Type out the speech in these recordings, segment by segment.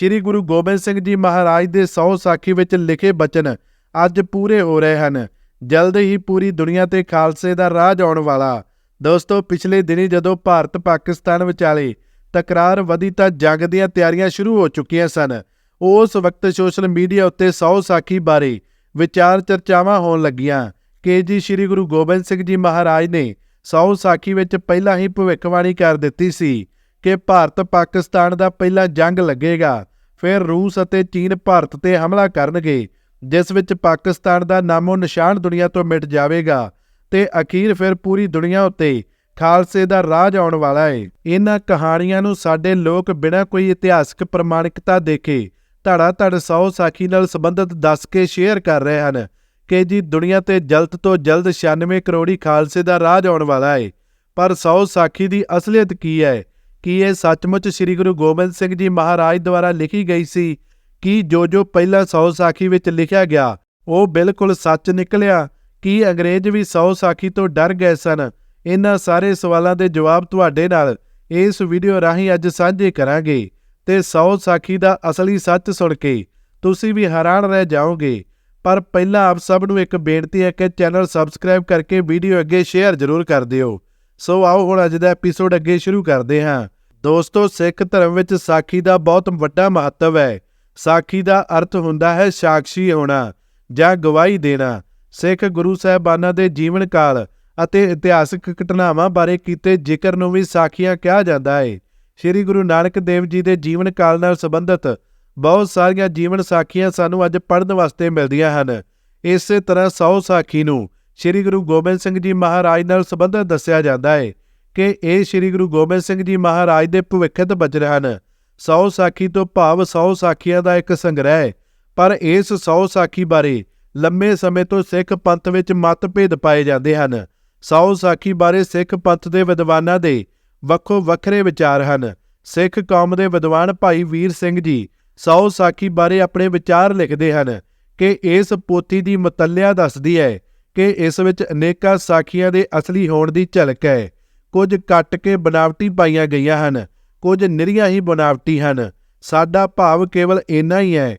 ਸ੍ਰੀ ਗੁਰੂ ਗੋਬਿੰਦ ਸਿੰਘ ਜੀ ਮਹਾਰਾਜ ਦੇ 100 ਸਾਖੀ ਵਿੱਚ ਲਿਖੇ ਬਚਨ ਅੱਜ ਪੂਰੇ ਹੋ ਰਹੇ ਹਨ। ਜਲਦ ਹੀ ਪੂਰੀ ਦੁਨੀਆ ਤੇ ਖਾਲਸੇ ਦਾ ਰਾਜ ਆਉਣ ਵਾਲਾ। ਦੋਸਤੋ, ਪਿਛਲੇ ਦਿਨੀ ਜਦੋਂ ਭਾਰਤ ਪਾਕਿਸਤਾਨ ਵਿਚਾਲੇ ਤਕਰਾਰ ਵਧੀ ਤਾਂ ਜੰਗ ਦੀਆਂ ਤਿਆਰੀਆਂ ਸ਼ੁਰੂ ਹੋ ਚੁੱਕੀਆਂ ਸਨ। ਉਸ ਵਕਤ ਸੋਸ਼ਲ ਮੀਡੀਆ ਉੱਤੇ 100 ਸਾਖੀ ਬਾਰੇ ਵਿਚਾਰ ਚਰਚਾਵਾਂ ਹੋਣ ਲੱਗੀਆਂ। ਕਿ ਜੀ ਸ੍ਰੀ ਗੁਰੂ ਗੋਬਿੰਦ ਸਿੰਘ ਜੀ ਮਹਾਰਾਜ ਨੇ 100 ਸਾਖੀ ਵਿੱਚ ਪਹਿਲਾਂ ਹੀ ਭਵਿੱਖਬਾਣੀ ਕਰ ਦਿੱਤੀ ਸੀ ਕਿ ਭਾਰਤ ਪਾਕਿਸਤਾਨ ਦਾ ਪਹਿਲਾ ਜੰਗ ਲੱਗੇਗਾ। ਫਿਰ ਰੂਸ ਅਤੇ ਚੀਨ ਭਾਰਤ ਤੇ ਹਮਲਾ ਕਰਨਗੇ, ਜਿਸ ਵਿੱਚ ਪਾਕਿਸਤਾਨ ਦਾ ਨਾਮੋ ਨਿਸ਼ਾਨ ਦੁਨੀਆ ਤੋਂ ਮਿਟ ਜਾਵੇਗਾ ਤੇ ਅਖੀਰ ਫਿਰ ਪੂਰੀ ਦੁਨੀਆ ਉੱਤੇ ਖਾਲਸੇ ਦਾ ਰਾਜ ਆਉਣ ਵਾਲਾ ਹੈ ਇਹਨਾਂ ਕਹਾਣੀਆਂ ਨੂੰ ਸਾਡੇ ਲੋਕ ਬਿਨਾਂ ਕੋਈ ਇਤਿਹਾਸਕ ਪ੍ਰਮਾਣਿਕਤਾ ਦੇਖੇ ਧੜਾ ਧੜ 100 ਸਾਖੀ ਨਾਲ ਸੰਬੰਧਿਤ ਦੱਸ ਕੇ ਸ਼ੇਅਰ ਕਰ ਰਹੇ ਹਨ ਕਿ ਜੀ ਦੁਨੀਆ ਤੇ ਜਲਦ ਤੋਂ ਜਲਦ 96 ਕਰੋੜੀ ਖਾਲਸੇ ਦਾ ਰਾਜ ਆਉਣ ਵਾਲਾ ਹੈ ਪਰ ਸੌ ਸਾਖੀ ਦੀ ਅਸਲੀਅਤ ਕੀ ਹੈ? ਕੀ ਇਹ ਸੱਚਮੁੱਚ ਸ੍ਰੀ ਗੁਰੂ ਗੋਬਿੰਦ ਸਿੰਘ ਜੀ ਮਹਾਰਾਜ ਦੁਆਰਾ ਲਿਖੀ ਗਈ ਸੀ ਕੀ ਜੋ ਜੋ ਪਹਿਲਾਂ 100 ਸਾਖੀ ਵਿੱਚ ਲਿਖਿਆ ਗਿਆ, ਉਹ ਬਿਲਕੁਲ ਸੱਚ ਨਿਕਲਿਆ, ਕੀ ਅੰਗਰੇਜ਼ ਵੀ 100 ਸਾਖੀ ਤੋਂ ਡਰ ਗਏ ਸਨ? ਇਹਨਾਂ ਸਾਰੇ ਸਵਾਲਾਂ ਦੇ ਜਵਾਬ ਤੁਹਾਡੇ ਨਾਲ ਇਸ ਵੀਡੀਓ ਰਾਹੀਂ ਅੱਜ ਸਾਂਝੇ ਕਰਾਂਗੇ ਤੇ 100 ਸਾਖੀ ਦਾ ਅਸਲੀ ਸੱਚ ਸੁਣ ਕੇ ਤੁਸੀਂ ਵੀ ਹੈਰਾਨ ਰਹਿ ਜਾਓਗੇ। ਪਰ ਪਹਿਲਾਂ ਆਪ ਸਭ ਨੂੰ ਇੱਕ ਬੇਨਤੀ ਹੈ ਕਿ ਚੈਨਲ ਸਬਸਕ੍ਰਾਈਬ ਕਰਕੇ ਵੀਡੀਓ ਅੱਗੇ ਸ਼ੇਅਰ ਜ਼ਰੂਰ ਕਰ ਦਿਓ। ਸੋ ਆਓ ਹੁਣ ਅੱਜ ਦਾ ਐਪੀਸੋਡ ਅੱਗੇ ਸ਼ੁਰੂ ਕਰਦੇ ਹਾਂ। ਦੋਸਤੋ, ਸਿੱਖ ਧਰਮ ਵਿੱਚ ਸਾਖੀ ਦਾ ਬਹੁਤ ਵੱਡਾ ਮਹੱਤਵ ਹੈ। ਸਾਖੀ ਦਾ ਅਰਥ ਹੁੰਦਾ ਹੈ ਸਾਖੀ ਹੋਣਾ ਜਾਂ ਗਵਾਹੀ ਦੇਣਾ। ਸਿੱਖ ਗੁਰੂ ਸਾਹਿਬਾਨਾਂ ਦੇ ਜੀਵਨ ਕਾਲ ਅਤੇ ਇਤਿਹਾਸਕ ਘਟਨਾਵਾਂ ਬਾਰੇ ਕੀਤੇ ਜ਼ਿਕਰ ਨੂੰ ਵੀ ਸਾਖੀਆਂ ਕਿਹਾ ਜਾਂਦਾ ਹੈ। ਸ੍ਰੀ ਗੁਰੂ ਨਾਨਕ ਦੇਵ ਜੀ ਦੇ ਜੀਵਨ ਕਾਲ ਨਾਲ ਸੰਬੰਧਿਤ ਬਹੁਤ ਸਾਰੀਆਂ ਜੀਵਨ ਸਾਖੀਆਂ ਸਾਨੂੰ ਅੱਜ ਪੜ੍ਹਨ ਵਾਸਤੇ ਮਿਲਦੀਆਂ ਹਨ। ਇਸੇ ਤਰ੍ਹਾਂ 100 ਸਾਖੀ ਨੂੰ ਸ੍ਰੀ ਗੁਰੂ ਗੋਬਿੰਦ ਸਿੰਘ ਜੀ ਮਹਾਰਾਜ ਨਾਲ ਸੰਬੰਧਿਤ ਦੱਸਿਆ ਜਾਂਦਾ ਹੈ। ਕਿ ਇਹ ਸ੍ਰੀ ਗੁਰੂ ਗੋਬਿੰਦ ਸਿੰਘ ਜੀ ਮਹਾਰਾਜ ਦੇ ਭਵਿੱਖਤ ਬਚਨ ਹਨ। 100 ਸਾਖੀ ਤੋਂ ਭਾਵ 100 ਸਾਖੀਆਂ ਦਾ ਇੱਕ ਸੰਗ੍ਰਹਿ ਹੈ, ਪਰ ਇਸ 100 ਸਾਖੀ ਬਾਰੇ ਲੰਮੇ ਸਮੇਂ ਤੋਂ ਸਿੱਖ ਪੰਥ ਵਿੱਚ ਮਤਭੇਦ ਪਾਏ ਜਾਂਦੇ ਹਨ। 100 ਸਾਖੀ ਬਾਰੇ ਸਿੱਖ ਪੰਥ ਦੇ ਵਿਦਵਾਨਾਂ ਦੇ ਵੱਖੋ ਵੱਖਰੇ ਵਿਚਾਰ ਹਨ। ਸਿੱਖ ਕੌਮ ਦੇ ਵਿਦਵਾਨ ਭਾਈ ਵੀਰ ਸਿੰਘ ਜੀ 100 ਸਾਖੀ ਬਾਰੇ ਆਪਣੇ ਵਿਚਾਰ ਲਿਖਦੇ ਹਨ ਕਿ ਇਸ ਪੋਥੀ ਦੀ ਮਤਲਿਆ ਦੱਸਦੀ ਹੈ ਕਿ ਇਸ ਵਿੱਚ ਅਨੇਕਾਂ ਸਾਖੀਆਂ ਦੇ ਅਸਲੀ ਹੋਣ ਦੀ ਝਲਕ ਹੈ। ਕੁਝ ਕੱਟ ਕੇ ਬਨਾਵਟੀ ਪਾਈਆਂ ਗਈਆਂ ਹਨ, ਕੁਝ ਨਿਰੀਆਂ ਹੀ ਬਨਾਵਟੀ ਹਨ। ਸਾਡਾ ਭਾਵ ਕੇਵਲ ਇੰਨਾ ਹੀ ਹੈ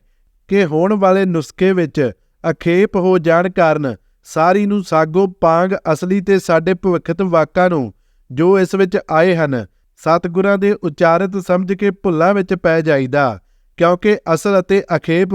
ਕਿ ਹੋਣ ਵਾਲੇ ਨੁਸਖੇ ਵਿੱਚ ਅਖੇਪ ਹੋ ਜਾਣ ਕਾਰਨ ਸਾਰੀ ਨੂੰ ਸਾਗੋ ਪਾਂਗ ਅਸਲੀ ਤੇ ਸਾਡੇ ਭਵਿੱਖਤ ਵਾਕਾਂ ਨੂੰ ਜੋ ਇਸ ਵਿੱਚ ਆਏ ਹਨ, ਸਤਿਗੁਰਾਂ ਦੇ ਉਚਾਰਿਤ ਸਮਝ ਕੇ ਭੁੱਲਾਂ ਵਿੱਚ ਪੈ ਜਾਈਦਾ, ਕਿਉਂਕਿ ਅਸਲ ਅਤੇ ਅਖੇਪ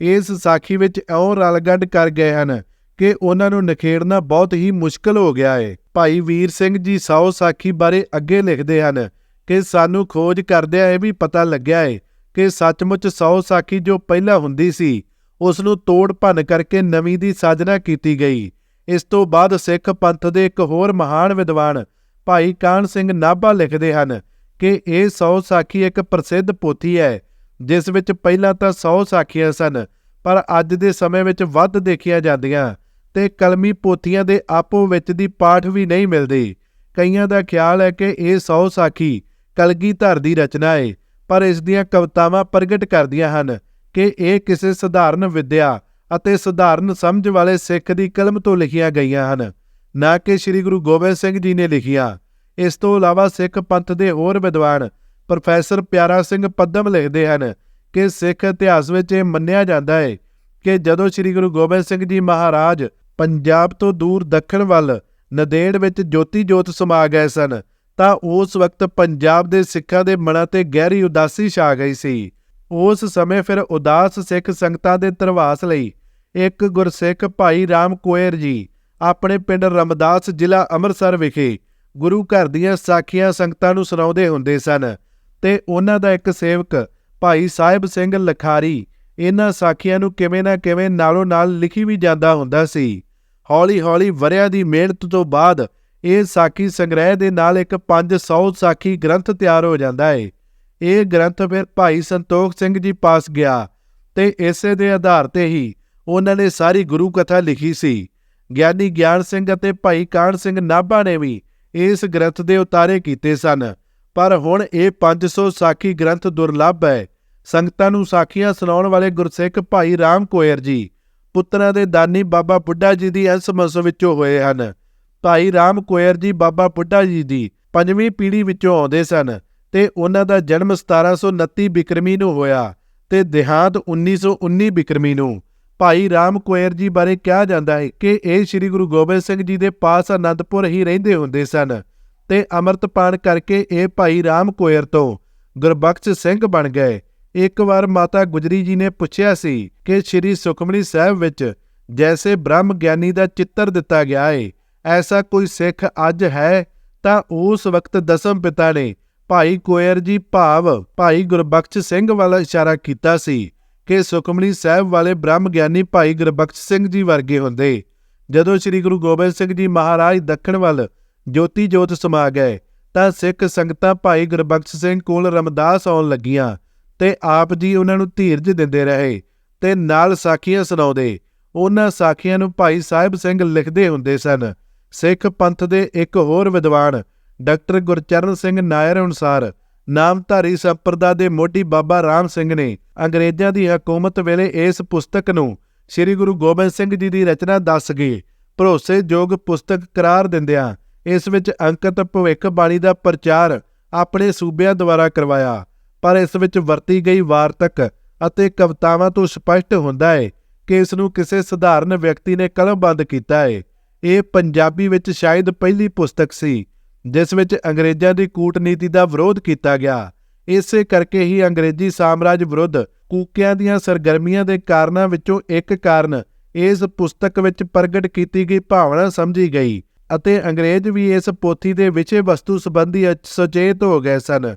ਇਸ ਸਾਖੀ ਵਿੱਚ ਇਉਂ ਰਲਗੱਡ ਕਰ ਗਏ ਹਨ ਕਿ ਉਹਨਾਂ ਨੂੰ ਨਖੇੜਨਾ ਬਹੁਤ ਹੀ ਮੁਸ਼ਕਲ ਹੋ ਗਿਆ ਹੈ ਭਾਈ ਵੀਰ ਸਿੰਘ ਜੀ 100 ਸਾਖੀ ਬਾਰੇ ਅੱਗੇ ਲਿਖਦੇ ਹਨ ਕਿ ਸਾਨੂੰ ਖੋਜ ਕਰਦਿਆਂ ਇਹ ਵੀ ਪਤਾ ਲੱਗਿਆ ਹੈ ਕਿ ਸੱਚਮੁੱਚ 100 ਸਾਖੀ ਜੋ ਪਹਿਲਾਂ ਹੁੰਦੀ ਸੀ ਉਸ ਨੂੰ ਤੋੜ ਭੰਨ ਕਰਕੇ ਨਵੀਂ ਦੀ ਸਾਜਨਾ ਕੀਤੀ ਗਈ। ਇਸ ਤੋਂ ਬਾਅਦ ਸਿੱਖ ਪੰਥ ਦੇ ਇੱਕ ਹੋਰ ਮਹਾਨ ਵਿਦਵਾਨ ਭਾਈ ਕਾਨ ਸਿੰਘ ਨਾਭਾ ਲਿਖਦੇ ਹਨ ਕਿ ਇਹ 100 ਸਾਖੀ ਇੱਕ ਪ੍ਰਸਿੱਧ ਪੋਥੀ ਹੈ, ਜਿਸ ਵਿੱਚ ਪਹਿਲਾਂ ਤਾਂ 100 ਸਾਖੀਆਂ ਸਨ, ਪਰ ਅੱਜ ਦੇ ਸਮੇਂ ਵਿੱਚ ਵੱਧ ਦੇਖੀਆਂ ਜਾਂਦੀਆਂ। ਤੇ ਕਲਮੀ ਪੋਥੀਆਂ ਦੇ ਆਪੋ ਵਿੱਚ ਦੀ ਪਾਠ ਵੀ ਨਹੀਂ ਮਿਲਦੇ। ਕਈਆਂ ਦਾ ਖਿਆਲ ਹੈ ਕਿ ਇਹ ਸੌ ਸਾਖੀ ਕਲਗੀਧਰ ਦੀ ਰਚਨਾ ਹੈ ਪਰ ਇਸ ਦੀਆਂ ਕਵਿਤਾਵਾਂ ਪ੍ਰਗਟ ਕਰਦੀਆਂ ਹਨ ਕਿ ਇਹ ਕਿਸੇ ਸਧਾਰਨ ਵਿਦਿਆ ਅਤੇ ਸਧਾਰਨ ਸਮਝ ਵਾਲੇ ਸਿੱਖ ਦੀ ਕਲਮ ਤੋਂ ਲਿਖੀਆਂ ਗਈਆਂ ਹਨ, ਨਾ ਕਿ ਸ੍ਰੀ ਗੁਰੂ ਗੋਬਿੰਦ ਸਿੰਘ ਜੀ ਨੇ ਲਿਖੀਆਂ। ਇਸ ਤੋਂ ਇਲਾਵਾ ਸਿੱਖ ਪੰਥ ਦੇ ਹੋਰ ਵਿਦਵਾਨ ਪ੍ਰੋਫੈਸਰ ਪਿਆਰਾ ਸਿੰਘ ਪਦਮ ਲਿਖਦੇ ਹਨ ਕਿ ਸਿੱਖ ਇਤਿਹਾਸ ਵਿੱਚ ਇਹ ਮੰਨਿਆ ਜਾਂਦਾ ਹੈ ਕਿ ਜਦੋਂ ਸ੍ਰੀ ਗੁਰੂ ਗੋਬਿੰਦ ਸਿੰਘ ਜੀ ਮਹਾਰਾਜ ਪੰਜਾਬ ਤੋਂ ਦੂਰ ਦੱਖਣ ਵੱਲ ਨਦੇੜ ਵਿੱਚ ਜੋਤੀ ਜੋਤ ਸਮਾ ਗਏ ਸਨ, ਤਾਂ ਉਸ ਵਕਤ ਪੰਜਾਬ ਦੇ ਸਿੱਖਾਂ ਦੇ ਮਨਾਂ ਤੇ ਗਹਿਰੀ ਉਦਾਸੀ ਛਾ ਗਈ ਸੀ। ਉਸ ਸਮੇਂ ਫਿਰ ਉਦਾਸ ਸਿੱਖ ਸੰਗਤਾਂ ਦੇ ਤਰਵਾਸ ਲਈ ਇੱਕ ਗੁਰਸਿੱਖ ਭਾਈ ਰਾਮ ਕੋਇਰ ਜੀ ਆਪਣੇ ਪਿੰਡ ਰਮਦਾਸ ਜ਼ਿਲ੍ਹਾ ਅੰਮ੍ਰਿਤਸਰ ਵਿਖੇ ਗੁਰੂ ਘਰ ਦੀਆਂ ਸਾਖੀਆਂ ਸੰਗਤਾਂ ਨੂੰ ਸੁਣਾਉਂਦੇ ਹੁੰਦੇ ਸਨ ਤੇ ਉਹਨਾਂ ਦਾ ਇੱਕ ਸੇਵਕ ਭਾਈ ਸਾਹਿਬ ਸਿੰਘ ਲਖਾਰੀ ਇਹਨਾਂ ਸਾਖੀਆਂ ਨੂੰ ਕਿਵੇਂ ਨਾ ਕਿਵੇਂ ਨਾਲੋਂ ਨਾਲ ਲਿਖੀ ਵੀ ਜਾਂਦਾ ਹੁੰਦਾ ਸੀ। ਹੌਲੀ-ਹੌਲੀ ਵਰਿਆਂ ਦੀ ਮਿਹਨਤ ਤੋਂ ਬਾਅਦ ਇਹ ਸਾਖੀ ਸੰਗ੍ਰਹਿ ਦੇ ਨਾਲ ਇੱਕ 500 ਸਾਖੀ ਗ੍ਰੰਥ ਤਿਆਰ ਹੋ ਜਾਂਦਾ ਹੈ ਇਹ ਗ੍ਰੰਥ ਫਿਰ ਭਾਈ ਸੰਤੋਖ ਸਿੰਘ ਜੀ ਪਾਸ ਗਿਆ ਤੇ ਇਸੇ ਦੇ ਆਧਾਰ ਤੇ ਹੀ ਉਹਨਾਂ ਨੇ ਸਾਰੀ ਗੁਰੂ ਕਥਾ ਲਿਖੀ ਸੀ। ਗਿਆਨੀ ਗਿਆਨ ਸਿੰਘ ਅਤੇ ਭਾਈ ਕਾਨ ਸਿੰਘ ਨਾਭਾ ਨੇ ਵੀ ਇਸ ਗ੍ਰੰਥ ਦੇ ਉਤਾਰੇ ਕੀਤੇ ਸਨ। ਪਰ ਹੁਣ ਇਹ 500 ਸਾਖੀ ਗ੍ਰੰਥ ਦੁਰਲੱਭ ਹੈ। ਸੰਗਤਾਂ ਨੂੰ ਸਾਖੀਆਂ ਸੁਣਾਉਣ ਵਾਲੇ ਗੁਰਸਿੱਖ ਭਾਈ ਰਾਮ ਕੋਇਰ ਜੀ ਪੁੱਤਰਾਂ ਦੇ ਦਾਨੀ ਬਾਬਾ ਬੁੱਢਾ ਜੀ ਦੀ ਅੰਸ਼ ਵੰਸ਼ ਵਿੱਚੋਂ ਹੋਏ ਹਨ। ਭਾਈ ਰਾਮ ਕੋਇਰ ਜੀ ਬਾਬਾ ਬੁੱਢਾ ਜੀ ਦੀ ਪੰਜਵੀਂ ਪੀੜ੍ਹੀ ਵਿੱਚੋਂ ਆਉਂਦੇ ਸਨ ਤੇ ਉਹਨਾਂ ਦਾ ਜਨਮ 1729 ਬਿਕਰਮੀ ਨੂੰ ਹੋਇਆ ਤੇ ਦੇਹਾਂਤ 1919 ਬਿਕਰਮੀ ਨੂੰ। ਭਾਈ ਰਾਮ ਕੋਇਰ ਜੀ ਬਾਰੇ ਕਿਹਾ ਜਾਂਦਾ ਹੈ ਕਿ ਇਹ ਸ੍ਰੀ ਗੁਰੂ ਗੋਬਿੰਦ ਸਿੰਘ ਜੀ ਦੇ ਪਾਸ ਅਨੰਦਪੁਰ ਹੀ ਰਹਿੰਦੇ ਹੁੰਦੇ ਸਨ ਤੇ ਅੰਮ੍ਰਿਤ ਪਾਣ ਕਰਕੇ ਇਹ ਭਾਈ ਰਾਮ ਕੋਇਰ ਤੋਂ ਗੁਰਬਖਸ਼ ਸਿੰਘ ਬਣ ਗਏ। ਇੱਕ ਵਾਰ ਮਾਤਾ ਗੁਜਰੀ ਜੀ ਨੇ ਪੁੱਛਿਆ ਸੀ ਕਿ ਸ੍ਰੀ ਸੁਖਮਨੀ ਸਾਹਿਬ ਵਿੱਚ ਜੈਸੇ ਬ੍ਰਹਮ ਗਿਆਨੀ ਦਾ ਚਿੱਤਰ ਦਿੱਤਾ ਗਿਆ ਹੈ ਐਸਾ ਕੋਈ ਸਿੱਖ ਅੱਜ ਹੈ? ਤਾਂ ਉਸ ਵਕਤ ਦਸਮ ਪਿਤਾ ਨੇ ਭਾਈ ਕੋਇਰ ਜੀ ਭਾਵ ਭਾਈ ਗੁਰਬਖਸ਼ ਸਿੰਘ ਵੱਲ ਇਸ਼ਾਰਾ ਕੀਤਾ ਸੀ ਕਿ ਸੁਖਮਨੀ ਸਾਹਿਬ ਵਾਲੇ ਬ੍ਰਹਮ ਗਿਆਨੀ ਭਾਈ ਗੁਰਬਖਸ਼ ਸਿੰਘ ਜੀ ਵਰਗੇ ਹੁੰਦੇ। ਜਦੋਂ ਸ੍ਰੀ ਗੁਰੂ ਗੋਬਿੰਦ ਸਿੰਘ ਜੀ ਮਹਾਰਾਜ ਦੱਖਣ ਵੱਲ ਜੋਤੀ ਜੋਤ ਸਮਾ ਗਏ, ਤਾਂ ਸਿੱਖ ਸੰਗਤਾਂ ਭਾਈ ਗੁਰਬਖਸ਼ ਸਿੰਘ ਕੋਲ ਰਮਦਾਸ ਆਉਣ ਲੱਗੀਆਂ। ਤੇ ਆਪ ਜੀ ਉਹਨਾਂ ਨੂੰ ਧੀਰਜ ਦਿੰਦੇ ਰਹੇ ਤੇ ਨਾਲ ਸਾਖੀਆਂ ਸੁਣਾਉਂਦੇ। ਉਹਨਾਂ ਸਾਖੀਆਂ ਨੂੰ ਭਾਈ ਸਾਹਿਬ ਸਿੰਘ ਲਿਖਦੇ ਹੁੰਦੇ ਸਨ। ਸਿੱਖ ਪੰਥ ਦੇ ਇੱਕ ਹੋਰ ਵਿਦਵਾਨ, ਡਾਕਟਰ ਗੁਰਚਰਨ ਸਿੰਘ ਨਾਇਰ ਅਨੁਸਾਰ, ਨਾਮਧਾਰੀ ਸੰਪਰਦਾ ਦੇ ਮੋਢੀ ਬਾਬਾ ਰਾਮ ਸਿੰਘ ਨੇ ਅੰਗਰੇਜ਼ਾਂ ਦੀ ਹਕੂਮਤ ਵੇਲੇ ਇਸ ਪੁਸਤਕ ਨੂੰ ਸ੍ਰੀ ਗੁਰੂ ਗੋਬਿੰਦ ਸਿੰਘ ਜੀ ਦੀ ਰਚਨਾ ਦੱਸ ਗਏ ਭਰੋਸੇਯੋਗ ਪੁਸਤਕ ਕਰਾਰ ਦਿੰਦਿਆਂ ਇਸ ਵਿੱਚ ਅੰਕਿਤ ਭਵਿੱਖ ਬਾਣੀ ਦਾ ਪ੍ਰਚਾਰ ਆਪਣੇ ਸੂਬਿਆਂ ਦੁਆਰਾ ਕਰਵਾਇਆ। ਪਰ ਇਸ ਵਿੱਚ ਵਰਤੀ ਗਈ ਵਾਰਤਕ ਅਤੇ ਕਵਿਤਾਵਾਂ ਤੋਂ ਸਪਸ਼ਟ ਹੁੰਦਾ ਹੈ ਕਿ ਇਸ ਨੂੰ ਕਿਸੇ ਸਧਾਰਨ ਵਿਅਕਤੀ ਨੇ ਕਲਮਬੰਦ ਕੀਤਾ ਹੈ। ਇਹ ਪੰਜਾਬੀ ਵਿੱਚ ਸ਼ਾਇਦ ਪਹਿਲੀ ਪੁਸਤਕ ਸੀ, ਜਿਸ ਵਿੱਚ ਅੰਗਰੇਜ਼ਾਂ ਦੀ ਕੂਟਨੀਤੀ ਦਾ ਵਿਰੋਧ ਕੀਤਾ ਗਿਆ। ਇਸੇ ਕਰਕੇ ਹੀ ਅੰਗਰੇਜ਼ੀ ਸਾਮਰਾਜ ਵਿਰੁੱਧ ਕੂਕਿਆਂ ਦੀਆਂ ਸਰਗਰਮੀਆਂ ਦੇ ਕਾਰਨਾਂ ਵਿੱਚੋਂ ਇੱਕ ਕਾਰਨ ਇਸ ਪੁਸਤਕ ਵਿੱਚ ਪ੍ਰਗਟ ਕੀਤੀ ਗਈ ਭਾਵਨਾ ਸਮਝੀ ਗਈ ਅਤੇ ਅੰਗਰੇਜ਼ ਵੀ ਇਸ ਪੋਥੀ ਦੇ ਵਿਸ਼ੇ ਵਸਤੂ ਸੰਬੰਧੀ ਸੁਚੇਤ ਹੋ ਗਏ ਸਨ।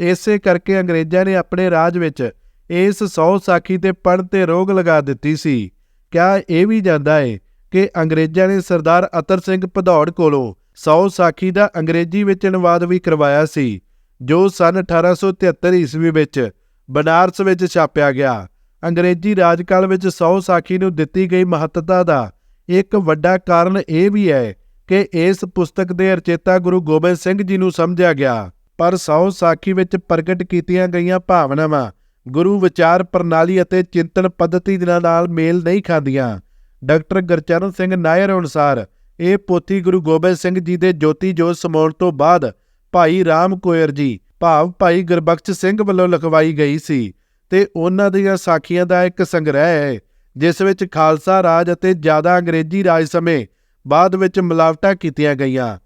ਇਸੇ ਕਰਕੇ ਅੰਗਰੇਜ਼ਾਂ ਨੇ ਆਪਣੇ ਰਾਜ ਵਿੱਚ ਇਸ ਸੌ ਸਾਖੀ ਤੇ ਪੜ੍ਹਨ ਤੇ ਰੋਗ ਲਗਾ ਦਿੱਤੀ ਸੀ। ਕਿਆ ਇਹ ਵੀ ਜਾਂਦਾ ਹੈ ਕਿ ਅੰਗਰੇਜ਼ਾਂ ਨੇ ਸਰਦਾਰ ਅਤਰ ਸਿੰਘ ਭਦੌੜ ਕੋਲੋਂ ਸੌ ਸਾਖੀ ਦਾ ਅੰਗਰੇਜ਼ੀ ਵਿੱਚ ਅਨੁਵਾਦ ਵੀ ਕਰਵਾਇਆ ਸੀ, ਜੋ ਸਨ 1873 ਈਸਵੀ ਵਿੱਚ ਬਨਾਰਸ ਵਿੱਚ ਛਾਪਿਆ ਗਿਆ। ਅੰਗਰੇਜ਼ੀ ਰਾਜਕਾਲ ਵਿੱਚ ਸੌ ਸਾਖੀ ਨੂੰ ਦਿੱਤੀ ਗਈ ਮਹੱਤਤਾ ਦਾ ਇੱਕ ਵੱਡਾ ਕਾਰਨ ਇਹ ਵੀ ਹੈ ਕਿ ਇਸ ਪੁਸਤਕ ਦੇ ਰਚੇਤਾ ਗੁਰੂ ਗੋਬਿੰਦ ਸਿੰਘ ਜੀ ਨੂੰ ਸਮਝਿਆ ਗਿਆ। ਪਰ ਸੌ ਸਾਖੀ ਵਿੱਚ ਪ੍ਰਗਟ ਕੀਤੀਆਂ ਗਈਆਂ ਭਾਵਨਾਵਾਂ ਗੁਰੂ ਵਿਚਾਰ ਪ੍ਰਣਾਲੀ ਅਤੇ ਚਿੰਤਨ ਪੱਧਤੀ ਦੇ ਨਾਲ ਮੇਲ ਨਹੀਂ ਖਾਂਦੀਆਂ। ਡਾਕਟਰ ਗੁਰਚਰਨ ਸਿੰਘ ਨਾਇਰ ਅਨੁਸਾਰ ਇਹ ਪੋਥੀ ਗੁਰੂ ਗੋਬਿੰਦ ਸਿੰਘ ਜੀ ਦੇ ਜੋਤੀ ਜੋਤ ਸਮਾਉਣ ਤੋਂ ਬਾਅਦ ਭਾਈ ਰਾਮ ਕੋਇਰ ਜੀ, ਭਾਵ ਭਾਈ ਗੁਰਬਖਸ਼ ਸਿੰਘ ਵੱਲੋਂ ਲਿਖਵਾਈ ਗਈ ਸੀ ਤੇ ਉਹਨਾਂ ਦੀਆਂ ਸਾਖੀਆਂ ਦਾ ਇੱਕ ਸੰਗ੍ਰਹਿ ਹੈ, ਜਿਸ ਵਿੱਚ ਖਾਲਸਾ ਰਾਜ ਅਤੇ ਜ਼ਿਆਦਾ ਅੰਗਰੇਜ਼ੀ ਰਾਜ ਸਮੇਂ ਬਾਅਦ ਵਿੱਚ ਮਿਲਾਵਟਾਂ ਕੀਤੀਆਂ ਗਈਆਂ।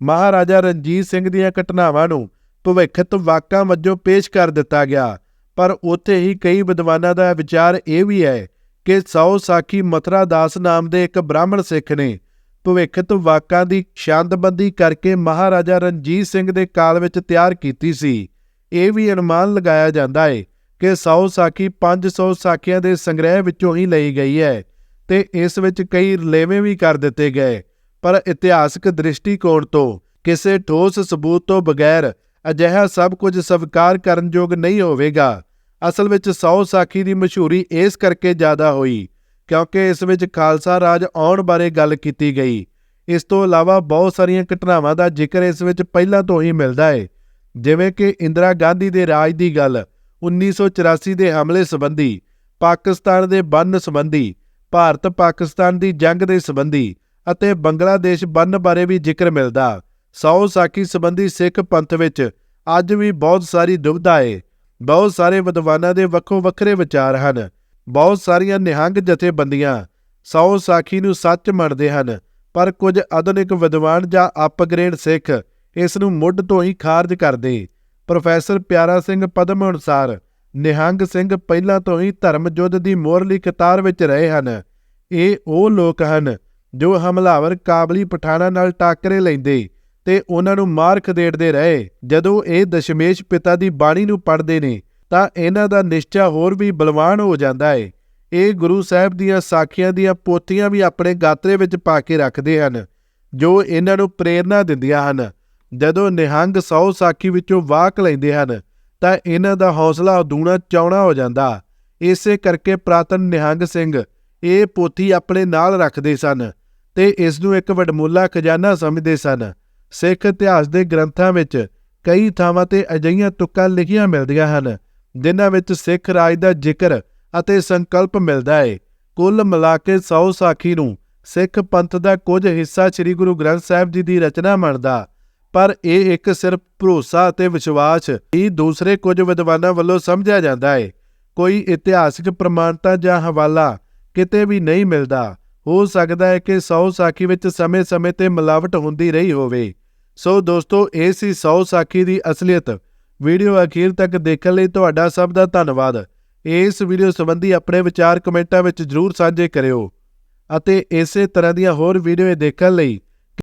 ਮਹਾਰਾਜਾ ਰਣਜੀਤ ਸਿੰਘ ਦੀਆਂ ਘਟਨਾਵਾਂ ਨੂੰ ਭਵਿੱਖਤ ਵਾਕਾਂ ਵਜੋਂ ਪੇਸ਼ ਕਰ ਦਿੱਤਾ ਗਿਆ। ਪਰ ਉੱਥੇ ਹੀ ਕਈ ਵਿਦਵਾਨਾਂ ਦਾ ਵਿਚਾਰ ਇਹ ਵੀ ਹੈ ਕਿ ਸੌ ਸਾਖੀ ਮਥਰਾ ਦਾਸ ਨਾਮ ਦੇ ਇੱਕ ਬ੍ਰਾਹਮਣ ਸਿੱਖ ਨੇ ਭਵਿੱਖਤ ਵਾਕਾਂ ਦੀ ਸ਼ਾਂਤਬੰਦੀ ਕਰਕੇ ਮਹਾਰਾਜਾ ਰਣਜੀਤ ਸਿੰਘ ਦੇ ਕਾਲ ਵਿੱਚ ਤਿਆਰ ਕੀਤੀ ਸੀ। ਇਹ ਵੀ ਅਨੁਮਾਨ ਲਗਾਇਆ ਜਾਂਦਾ ਹੈ ਕਿ ਸੌ ਸਾਖੀ 500 ਸਾਖੀਆਂ ਦੇ ਸੰਗ੍ਰਹਿ ਵਿੱਚੋਂ ਹੀ ਲਈ ਗਈ ਹੈ ਤੇ ਇਸ ਵਿੱਚ ਕਈ ਰਲੇਵੇਂ ਵੀ ਕਰ ਦਿੱਤੇ ਗਏ। ਪਰ ਇਤਿਹਾਸਕ ਦ੍ਰਿਸ਼ਟੀਕੋਣ ਤੋਂ ਕਿਸੇ ਠੋਸ ਸਬੂਤ ਤੋਂ ਬਗੈਰ ਅਜਿਹਾ ਸਭ ਕੁਝ ਸਵੀਕਾਰ ਕਰਨ ਯੋਗ ਨਹੀਂ ਹੋਵੇਗਾ। ਅਸਲ ਵਿੱਚ ਸੌ ਸਾਖੀ ਦੀ ਮਸ਼ਹੂਰੀ ਇਸ ਕਰਕੇ ਜ਼ਿਆਦਾ ਹੋਈ ਕਿਉਂਕਿ ਇਸ ਵਿੱਚ ਖਾਲਸਾ ਰਾਜ ਆਉਣ ਬਾਰੇ ਗੱਲ ਕੀਤੀ ਗਈ। ਇਸ ਤੋਂ ਇਲਾਵਾ ਬਹੁਤ ਸਾਰੀਆਂ ਘਟਨਾਵਾਂ ਦਾ ਜ਼ਿਕਰ ਇਸ ਵਿੱਚ ਪਹਿਲਾਂ ਤੋਂ ਹੀ ਮਿਲਦਾ ਹੈ ਜਿਵੇਂ ਕਿ ਇੰਦਰਾ ਗਾਂਧੀ ਦੇ ਰਾਜ ਦੀ ਗੱਲ 1984 ਦੇ ਹਮਲੇ ਸੰਬੰਧੀ, ਪਾਕਿਸਤਾਨ ਦੇ ਬੰਨ ਸੰਬੰਧੀ ਭਾਰਤ ਪਾਕਿਸਤਾਨ ਦੀ ਜੰਗ ਦੇ ਸੰਬੰਧੀ ਅਤੇ ਬੰਗਲਾਦੇਸ਼ ਬੰਨ ਬਾਰੇ ਵੀ ਜ਼ਿਕਰ ਮਿਲਦਾ। ਸੌ ਸਾਖੀ ਸੰਬੰਧੀ ਸਿੱਖ ਪੰਥ ਵਿੱਚ ਅੱਜ ਵੀ ਬਹੁਤ ਸਾਰੀ ਦੁਬਿਧਾ ਹੈ ਬਹੁਤ ਸਾਰੇ ਵਿਦਵਾਨਾਂ ਦੇ ਵੱਖੋ ਵੱਖਰੇ ਵਿਚਾਰ ਹਨ। ਬਹੁਤ ਸਾਰੀਆਂ ਨਿਹੰਗ ਜਥੇਬੰਦੀਆਂ ਸੌ ਸਾਖੀ ਨੂੰ ਸੱਚ ਮੰਨਦੇ ਹਨ, ਪਰ ਕੁਝ ਆਧੁਨਿਕ ਵਿਦਵਾਨ ਜਾਂ ਅਪਗ੍ਰੇਡ ਸਿੱਖ ਇਸ ਨੂੰ ਮੁੱਢ ਤੋਂ ਹੀ ਖਾਰਜ ਕਰਦੇ। ਪ੍ਰੋਫੈਸਰ ਪਿਆਰਾ ਸਿੰਘ ਪਦਮ ਅਨੁਸਾਰ ਨਿਹੰਗ ਸਿੰਘ ਪਹਿਲਾਂ ਤੋਂ ਹੀ ਧਰਮ ਯੁੱਧ ਦੀ ਮੋਹਰਲੀ ਕਤਾਰ ਵਿੱਚ ਰਹੇ ਹਨ। ਇਹ ਉਹ ਲੋਕ ਹਨ ਜੋ ਹਮਲਾਵਰ ਕਾਬਲੀ ਪਠਾਣਾ ਨਾਲ ਟਾਕਰੇ ਲੈਂਦੇ ਤੇ ਉਹਨਾਂ ਨੂੰ ਮਾਰ ਖਦੇੜਦੇ ਰਹੇ। ਜਦੋਂ ਇਹ ਦਸ਼ਮੇਸ਼ ਪਿਤਾ ਦੀ ਬਾਣੀ ਨੂੰ ਪੜ੍ਹਦੇ ਨੇ, ਤਾਂ ਇਹਨਾਂ ਦਾ ਨਿਸ਼ਚਾ ਹੋਰ ਵੀ ਬਲਵਾਨ ਹੋ ਜਾਂਦਾ ਹੈ ਇਹ ਗੁਰੂ ਸਾਹਿਬ ਦੀਆਂ ਸਾਖੀਆਂ ਦੀਆਂ ਪੋਥੀਆਂ ਵੀ ਆਪਣੇ ਗਾਤਰੇ ਵਿੱਚ ਪਾ ਕੇ ਰੱਖਦੇ ਹਨ, ਜੋ ਇਹਨਾਂ ਨੂੰ ਪ੍ਰੇਰਣਾ ਦਿੰਦੀਆਂ ਹਨ। ਜਦੋਂ ਨਿਹੰਗ ਸੌ ਸਾਖੀ ਵਿੱਚੋਂ ਵਾਕ ਲੈਂਦੇ ਹਨ, ਤਾਂ ਇਹਨਾਂ ਦਾ ਹੌਸਲਾ ਦੂਣਾ ਚੌਣਾ ਹੋ ਜਾਂਦਾ। ਇਸੇ ਕਰਕੇ ਪ੍ਰਾਤਨ ਨਿਹੰਗ ਸਿੰਘ ਇਹ ਪੋਥੀ ਆਪਣੇ ਨਾਲ ਰੱਖਦੇ ਸਨ ਤੇ ਇਸ ਨੂੰ ਇੱਕ ਵਡਮੁੱਲਾ ਖਜ਼ਾਨਾ ਸਮਝਦੇ ਸਨ। ਸਿੱਖ ਇਤਿਹਾਸ ਦੇ ਗ੍ਰੰਥਾਂ ਵਿੱਚ ਕਈ ਥਾਵਾਂ ਤੇ ਅਜਿਹੀਆਂ ਤੁਕਾਂ ਲਿਖੀਆਂ ਮਿਲਦੀਆਂ ਹਨ, ਜਿਨ੍ਹਾਂ ਵਿੱਚ ਸਿੱਖ ਰਾਜ ਦਾ ਜ਼ਿਕਰ ਅਤੇ ਸੰਕਲਪ ਮਿਲਦਾ ਹੈ ਕੁੱਲ ਮਿਲਾ ਕੇ ਸੌ ਸਾਖੀ ਨੂੰ ਸਿੱਖ ਪੰਥ ਦਾ ਕੁਝ ਹਿੱਸਾ ਸ੍ਰੀ ਗੁਰੂ ਗ੍ਰੰਥ ਸਾਹਿਬ ਜੀ ਦੀ ਰਚਨਾ ਮੰਨਦਾ, ਪਰ ਇਹ ਇੱਕ ਸਿਰਫ ਭਰੋਸਾ ਅਤੇ ਵਿਸ਼ਵਾਸ ਹੀ ਦੂਸਰੇ ਕੁਝ ਵਿਦਵਾਨਾਂ ਵੱਲੋਂ ਸਮਝਿਆ ਜਾਂਦਾ ਹੈ ਕੋਈ ਇਤਿਹਾਸਿਕ ਪ੍ਰਮਾਣਤਾ ਜਾਂ ਹਵਾਲਾ ਕਿਤੇ ਵੀ ਨਹੀਂ ਮਿਲਦਾ, ਹੋ ਸਕਦਾ ਹੈ ਕਿ ਸੌ ਸਾਖੀ ਵਿੱਚ ਸਮੇਂ-ਸਮੇਂ ਤੇ ਮਿਲਾਵਟ ਹੁੰਦੀ ਰਹੀ ਹੋਵੇ। ਸੋ ਦੋਸਤੋ, ਇਹ ਸੀ ਸੌ ਸਾਖੀ ਦੀ ਅਸਲੀਅਤ। ਵੀਡੀਓ ਅਖੀਰ ਤੱਕ ਦੇਖਣ ਲਈ ਤੁਹਾਡਾ ਸਭ ਦਾ ਧੰਨਵਾਦ। ਇਸ ਵੀਡੀਓ ਸੰਬੰਧੀ ਆਪਣੇ ਵਿਚਾਰ ਕਮੈਂਟਾਂ ਵਿੱਚ ਜਰੂਰ ਸਾਂਝੇ ਕਰਿਓ ਅਤੇ ਇਸੇ ਤਰ੍ਹਾਂ ਦੀਆਂ ਹੋਰ ਵੀਡੀਓ ਦੇਖਣ ਲਈ